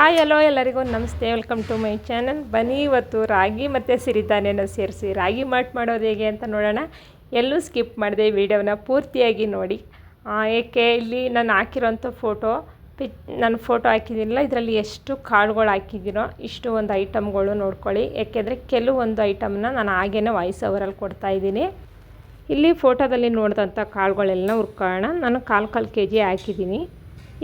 Hi, hello ಎಲ್ಲರಿಗೂ ನಮಸ್ತೆ. Welcome to my channel ಬನ್ನಿ, ಇವತ್ತು ರಾಗಿ ಮತ್ತು ಸಿರಿಧಾನ್ಯನ ಸೇರಿಸಿ. ರಾಗಿ ಮಾಟ್ ಮಾಡೋದು ಹೇಗೆ ಅಂತ ನೋಡೋಣ. ಎಲ್ಲೂ ಸ್ಕಿಪ್ ಮಾಡಿದೆ ವಿಡಿಯೋನ ಪೂರ್ತಿಯಾಗಿ ನೋಡಿ. ಏಕೆ ಇಲ್ಲಿ ನಾನು ಹಾಕಿರೋಂಥ ಫೋಟೋ ಪಿಚ್ ನಾನು ಫೋಟೋ ಹಾಕಿದ್ದೀನಲ್ಲ ಇದರಲ್ಲಿ ಎಷ್ಟು ಕಾಳುಗಳು ಹಾಕಿದ್ದೀನೋ ಇಷ್ಟು ಒಂದು ಐಟಮ್ಗಳು ನೋಡ್ಕೊಳ್ಳಿ. ಏಕೆಂದರೆ ಕೆಲವೊಂದು ಐಟಮ್ನ ನಾನು ಹಾಗೇನೆ ವಾಯ್ಸ್ ಓವರಲ್ಲಿ ಕೊಡ್ತಾ ಇದ್ದೀನಿ. ಇಲ್ಲಿ ಫೋಟೋದಲ್ಲಿ ನೋಡಿದಂಥ ಕಾಳುಗಳೆಲ್ಲ ಹುರ್ಕೊಳ್ಳೋಣ. ನಾನು ಕಾಲು ಕಾಲು ಕೆ ಜಿ ಹಾಕಿದ್ದೀನಿ.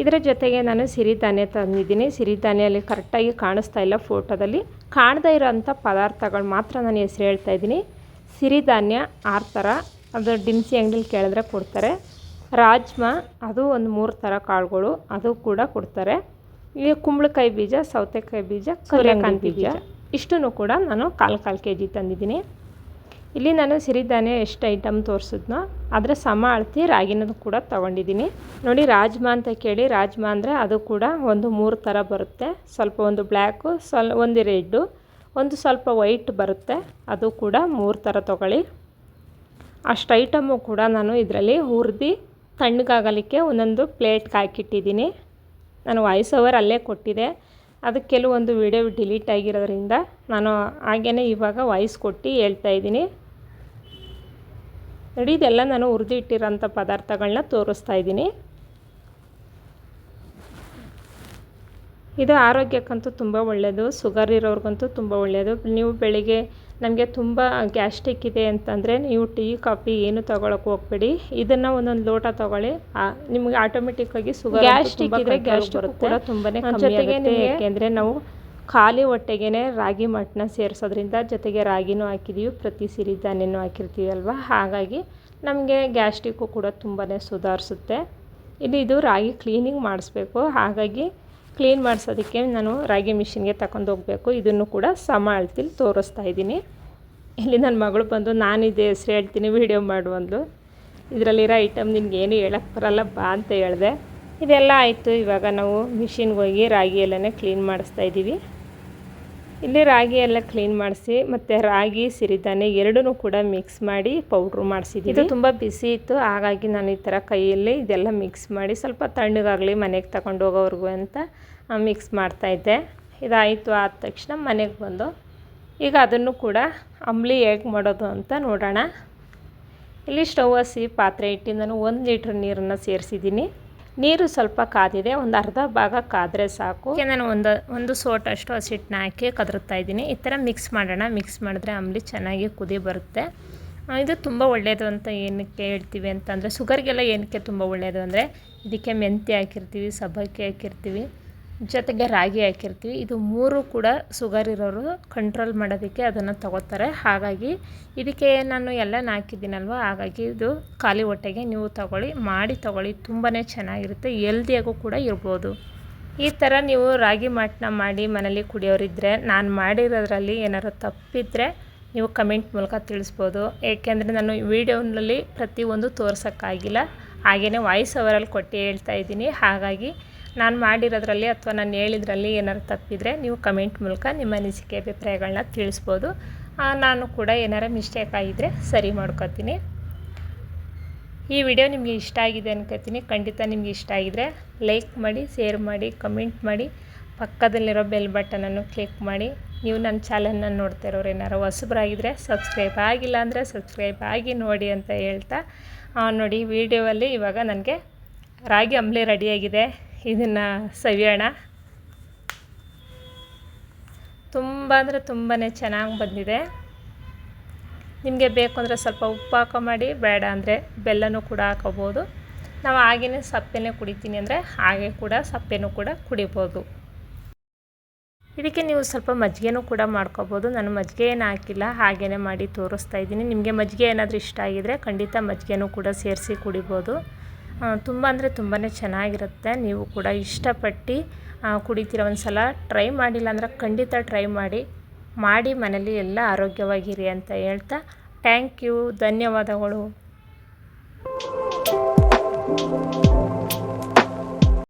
ಇದರ ಜೊತೆಗೆ ನಾನು ಸಿರಿಧಾನ್ಯ ತಂದಿದ್ದೀನಿ. ಸಿರಿಧಾನ್ಯಲ್ಲಿ ಕರೆಕ್ಟಾಗಿ ಕಾಣಿಸ್ತಾ ಇಲ್ಲ ಫೋಟೋದಲ್ಲಿ. ಕಾಣದೇ ಇರೋಂಥ ಪದಾರ್ಥಗಳು ಮಾತ್ರ ನಾನು ಹೆಸರು ಹೇಳ್ತಾ ಇದ್ದೀನಿ. ಸಿರಿಧಾನ್ಯ ಆರು ಥರ ಅದು ದಿನಸಿ ಅಂಗಡಿಲಿ ಕೇಳಿದ್ರೆ ಕೊಡ್ತಾರೆ. ರಾಜ್ಮಾ ಅದು ಒಂದು ಮೂರು ಥರ ಕಾಳುಗಳು ಅದು ಕೂಡ ಕೊಡ್ತಾರೆ. ಈ ಕುಂಬಳಕಾಯಿ ಬೀಜ ಸೌತೆಕಾಯಿ ಬೀಜ ಕಲ್ಲಕಾಯಿ ಬೀಜ. ಇಷ್ಟನ್ನು ಕೂಡ ನಾನು ಕಾಲು ಕಾಲು ಕೆ ಜಿ ತಂದಿದ್ದೀನಿ. ಇಲ್ಲಿ ನಾನು ಸಿರಿಧಾನ್ಯ ಎಷ್ಟು ಐಟಮ್ ತೋರಿಸಿದ್ನೋ ಅದರ ಸಮ ಅಳತಿ ರಾಗಿನೂ ಕೂಡ ತೊಗೊಂಡಿದ್ದೀನಿ. ನೋಡಿ ರಾಜ್ಮಾ ಅಂತ ಕೇಳಿ, ರಾಜ್ಮಾ ಅಂದರೆ ಅದು ಕೂಡ ಒಂದು ಮೂರು ಥರ ಬರುತ್ತೆ. ಸ್ವಲ್ಪ ಒಂದು ಬ್ಲ್ಯಾಕು ಸ್ವಲ್ ಒಂದು ರೆಡ್ಡು, ಒಂದು ಸ್ವಲ್ಪ ವೈಟ್ ಬರುತ್ತೆ. ಅದು ಕೂಡ ಮೂರು ಥರ ತೊಗೊಳ್ಳಿ. ಅಷ್ಟು ಐಟಮು ಕೂಡ ನಾನು ಇದರಲ್ಲಿ ಹುರಿದು ತಣ್ಣಗಾಗಲಿಕ್ಕೆ ಒಂದೊಂದು ಪ್ಲೇಟ್ಗೆ ಹಾಕಿಟ್ಟಿದ್ದೀನಿ. ನಾನು ವಾಯ್ಸ್ ಓವರ್ ಅಲ್ಲೇ ಕೊಟ್ಟಿದೆ. ಅದು ಕೆಲವೊಂದು ವಿಡಿಯೋ ಡಿಲೀಟ್ ಆಗಿರೋದ್ರಿಂದ ನಾನು ಹಾಗೇ ಇವಾಗ ವಾಯ್ಸ್ ಕೊಟ್ಟು ಹೇಳ್ತಾ ಇದ್ದೀನಿ. ನೋಡಿ ಇದೆಲ್ಲ ನಾನು ಹುರಿದು ಇಟ್ಟಿರೋಂಥ ಪದಾರ್ಥಗಳನ್ನ ತೋರಿಸ್ತಾ ಇದ್ದೀನಿ. ಇದು ಆರೋಗ್ಯಕ್ಕಂತೂ ತುಂಬ ಒಳ್ಳೆಯದು ಸುಗರ್ ಇರೋರಿಗಂತೂ ತುಂಬ ಒಳ್ಳೆಯದು ನೀವು ಬೆಳಿಗ್ಗೆ ನಮಗೆ ತುಂಬ ಗ್ಯಾಸ್ಟ್ರಿಕ್ ಇದೆ ಅಂತಂದರೆ ನೀವು ಟೀ ಕಾಫಿ ಏನು ತೊಗೊಳಕ್ಕೆ ಹೋಗ್ಬೇಡಿ. ಇದನ್ನು ಒಂದೊಂದು ಲೋಟ ತೊಗೊಳ್ಳಿ. ನಿಮಗೆ ಆಟೋಮೆಟಿಕ್ಕಾಗಿ ಸುಗರ್ ಗ್ಯಾಸ್ಟ್ರಿಕ್ ಇದ್ದರೆ ಗ್ಯಾಸ್ಟ್ರಿಕ್ ಕೂಡ ತುಂಬಾ ಜೊತೆಗೆ ಯಾಕೆಂದರೆ ನಾವು ಖಾಲಿ ಹೊಟ್ಟೆಗೇ ರಾಗಿ ಮಟ್ಟನ್ನ ಸೇರಿಸೋದ್ರಿಂದ ಜೊತೆಗೆ ರಾಗಿನೂ ಹಾಕಿದ್ದೀವಿ ಪ್ರತಿ ಸಿರಿಧಾನ್ಯನೂ ಹಾಕಿರ್ತೀವಿ ಅಲ್ವಾ? ಹಾಗಾಗಿ ನಮಗೆ ಗ್ಯಾಸ್ಟ್ರಿಕ್ಕು ಕೂಡ ತುಂಬಾ ಸುಧಾರಿಸುತ್ತೆ. ಇಲ್ಲಿ ಇದು ರಾಗಿ ಕ್ಲೀನಿಂಗ್ ಮಾಡಿಸ್ಬೇಕು. ಹಾಗಾಗಿ ಕ್ಲೀನ್ ಮಾಡಿಸೋದಕ್ಕೆ ನಾನು ರಾಗಿ ಮಿಷಿನ್ಗೆ ತಗೊಂಡು ಹೋಗಬೇಕು. ಇದನ್ನು ಕೂಡ ಸಮ ಅಳ್ತಿಲಿ ತೋರಿಸ್ತಾ ಇದ್ದೀನಿ. ಇಲ್ಲಿ ನನ್ನ ಮಗಳು ಬಂದು ನಾನು ಹೆಸರು ಹೆಸ್ರು ಹೇಳ್ತೀನಿ, ವೀಡಿಯೋ ಮಾಡು ಅಂದ್ಲು. ಇದರಲ್ಲಿರೋ ಐಟಮ್ ನಿನ್ಗೆ ಏನು ಹೇಳಕ್ಕೆ ಬರಲ್ಲ, ಬಾ ಅಂತ ಹೇಳಿದೆ. ಇದೆಲ್ಲ ಆಯಿತು. ಇವಾಗ ನಾವು ಮಿಷಿನ್ಗೆ ಹೋಗಿ ರಾಗಿ ಎಲ್ಲನೇ ಕ್ಲೀನ್ ಮಾಡಿಸ್ತಾ ಇದ್ದೀವಿ. ಇಲ್ಲಿ ರಾಗಿ ಎಲ್ಲ ಕ್ಲೀನ್ ಮಾಡಿಸಿ ಮತ್ತು ರಾಗಿ, ಸಿರಿಧಾನ್ಯ ಎರಡೂ ಕೂಡ ಮಿಕ್ಸ್ ಮಾಡಿ ಪೌಡ್ರು ಮಾಡಿಸಿದ್ದೀನಿ ಇದು ತುಂಬ ಬಿಸಿ ಇತ್ತು, ಹಾಗಾಗಿ ನಾನು ಈ ಥರ ಕೈಯಲ್ಲಿ ಇದೆಲ್ಲ ಮಿಕ್ಸ್ ಮಾಡಿ ಸ್ವಲ್ಪ ತಣ್ಣಗಾಗಲಿ ಮನೆಗೆ ತಗೊಂಡು ಹೋಗೋವರೆಗೂ ಅಂತ ಮಿಕ್ಸ್ ಮಾಡ್ತಾಯಿದ್ದೆ ಇದಾಯಿತು, ಆದ ತಕ್ಷಣ ಮನೆಗೆ ಬಂದು ಈಗ ಅದನ್ನು ಕೂಡ ಅಂಬ್ಲಿ ಹೇಗೆ ಮಾಡೋದು ಅಂತ ನೋಡೋಣ. ಇಲ್ಲಿ ಸ್ಟವ್ ಹಸಿ ಪಾತ್ರೆ ಇಟ್ಟು ನಾನು ಒಂದು ಲೀಟ್ರ್ ನೀರನ್ನು ಸೇರಿಸಿದ್ದೀನಿ ನೀರು ಸ್ವಲ್ಪ ಕಾದಿದೆ, ಒಂದು ಅರ್ಧ ಭಾಗ ಕಾದರೆ ಸಾಕು. ನಾನು ಒಂದು ಒಂದು ಸೋಟಷ್ಟು ಹಸಿಟ್ಟನ್ನ ಹಾಕಿ ಕದರ್ತಾ ಇದ್ದೀನಿ. ಈ ಥರ ಮಿಕ್ಸ್ ಮಾಡೋಣ. ಮಿಕ್ಸ್ ಮಾಡಿದ್ರೆ ಅಂಬಲಿ ಚೆನ್ನಾಗಿ ಕುದಿ ಬರುತ್ತೆ. ಇದು ತುಂಬ ಒಳ್ಳೆಯದು ಅಂತ ಏನಕ್ಕೆ ಹೇಳ್ತೀವಿ ಅಂತಂದರೆ ಶುಗರ್ಗೆಲ್ಲ ಏನಕ್ಕೆ ತುಂಬ ಒಳ್ಳೆಯದು ಅಂದರೆ, ಇದಕ್ಕೆ ಮೆಂತ್ಯ ಹಾಕಿರ್ತೀವಿ, ಸಬ್ಬಕ್ಕಿ ಹಾಕಿರ್ತೀವಿ. ಜೊತೆಗೆ ರಾಗಿ ಹಾಕಿರ್ತೀವಿ. ಇದು ಮೂರು ಕೂಡ ಶುಗರ್ ಇರೋರು ಕಂಟ್ರೋಲ್ ಮಾಡೋದಕ್ಕೆ ಅದನ್ನು ತಗೋತಾರೆ. ಹಾಗಾಗಿ ಇದಕ್ಕೆ ನಾನು ಎಲ್ಲ ಹಾಕಿದ್ದೀನಲ್ವ? ಹಾಗಾಗಿ ಇದು ಖಾಲಿ ಹೊಟ್ಟೆಗೆ ನೀವು ತಗೊಳ್ಳಿ, ಮಾಡಿ ತಗೊಳ್ಳಿ. ತುಂಬಾ ಚೆನ್ನಾಗಿರುತ್ತೆ. ಎಲ್ದಿಯಾಗೂ ಕೂಡ ಇರ್ಬೋದು. ಈ ಥರ ನೀವು ರಾಗಿ ಮಾಟನ್ನ ಮಾಡಿ ಮನೇಲಿ ಕುಡಿಯೋರಿದ್ದರೆ ನಾನು ಮಾಡಿರೋದ್ರಲ್ಲಿ ಏನಾದ್ರು ತಪ್ಪಿದ್ರೆ ನೀವು ಕಮೆಂಟ್ ಮೂಲಕ ತಿಳಿಸ್ಬೋದು. ಏಕೆಂದರೆ ನಾನು ವೀಡಿಯೋನಲ್ಲಿ ಪ್ರತಿಯೊಂದು ತೋರ್ಸೋಕ್ಕಾಗಿಲ್ಲ. ಹಾಗೆಯೇ ವಾಯ್ಸ್ ಓವರಲ್ಲಿ ಕೊಟ್ಟು ಹೇಳ್ತಾ ಇದ್ದೀನಿ. ಹಾಗಾಗಿ ನಾನು ಮಾಡಿರೋದ್ರಲ್ಲಿ ಅಥವಾ ನಾನು ಹೇಳಿದ್ರಲ್ಲಿ ಏನಾರು ತಪ್ಪಿದರೆ ನೀವು ಕಮೆಂಟ್ ಮೂಲಕ ನಿಮ್ಮ ಅನಿಸಿಕೆ ಅಭಿಪ್ರಾಯಗಳನ್ನ ತಿಳಿಸ್ಬೋದು. ನಾನು ಕೂಡ ಏನಾರು ಮಿಸ್ಟೇಕ್ ಆಗಿದ್ದರೆ ಸರಿ ಮಾಡ್ಕೊತೀನಿ. ಈ ವಿಡಿಯೋ ನಿಮಗೆ ಇಷ್ಟ ಆಗಿದೆ ಅನ್ಕೋತೀನಿ. ಖಂಡಿತ ನಿಮಗೆ ಇಷ್ಟ ಆಗಿದರೆ ಲೈಕ್ ಮಾಡಿ ಶೇರ್ ಮಾಡಿ ಕಮೆಂಟ್ ಮಾಡಿ. ಪಕ್ಕದಲ್ಲಿರೋ ಬೆಲ್ ಬಟನನ್ನು ಕ್ಲಿಕ್ ಮಾಡಿ. ನೀವು ನನ್ನ ಚಾನಲ್ನ ನೋಡ್ತಾ ಇರೋರು ಏನಾರು ಹೊಸಬರಾಗಿದ್ದರೆ ಸಬ್ಸ್ಕ್ರೈಬ್ ಆಗಿಲ್ಲ ಅಂದರೆ ಸಬ್ಸ್ಕ್ರೈಬ್ ಆಗಿ ನೋಡಿ ಅಂತ ಹೇಳ್ತಾ. ನೋಡಿ, ವಿಡಿಯೋವಲ್ಲಿ ಇವಾಗ ನನಗೆ ರಾಗಿ ಅಂಬ್ಲಿ ರೆಡಿಯಾಗಿದೆ ಇದನ್ನು ಸವಿಯೋಣ. ತುಂಬ ಅಂದರೆ ತುಂಬಾ ಚೆನ್ನಾಗಿ ಬಂದಿದೆ. ನಿಮಗೆ ಬೇಕು ಅಂದರೆ ಸ್ವಲ್ಪ ಉಪ್ಪು ಹಾಕೋ ಮಾಡಿ ಬೇಡ ಅಂದರೆ ಬೆಲ್ಲನೂ ಕೂಡ ಹಾಕೋಬೋದು. ನಾವು ಹಾಗೆಯೇ ಸಪ್ಪೆನೇ ಕುಡಿತೀನಿ ಅಂದರೆ ಹಾಗೆ ಕೂಡ ಸಪ್ಪೆನೂ ಕೂಡ ಕುಡಿಬೋದು. ಇದಕ್ಕೆ ನೀವು ಸ್ವಲ್ಪ ಮಜ್ಜಿಗೆನೂ ಕೂಡ ಮಾಡ್ಕೋಬೋದು. ನಾನು ಮಜ್ಜಿಗೆ ಏನು ಹಾಕಿಲ್ಲ ಹಾಗೇ ಮಾಡಿ ತೋರಿಸ್ತಾ ಇದ್ದೀನಿ. ನಿಮಗೆ ಮಜ್ಜಿಗೆ ಏನಾದರೂ ಇಷ್ಟ ಆಗಿದರೆ ಖಂಡಿತ ಮಜ್ಜಿಗೆನೂ ಕೂಡ ಸೇರಿಸಿ ಕುಡಿಬೋದು. ತುಂಬ ಅಂದರೆ ತುಂಬಾ ಚೆನ್ನಾಗಿರುತ್ತೆ. ನೀವು ಕೂಡ ಇಷ್ಟಪಟ್ಟು ಕುಡಿತೀರ ಒಂದು ಸಲ ಟ್ರೈ ಮಾಡಿಲ್ಲ ಅಂದರೆ ಖಂಡಿತ ಟ್ರೈ ಮಾಡಿ ಮಾಡಿ ಮನೇಲಿ ಎಲ್ಲ ಆರೋಗ್ಯವಾಗಿರಿ ಅಂತ ಹೇಳ್ತಾ ಥ್ಯಾಂಕ್ ಯು. ಧನ್ಯವಾದಗಳು.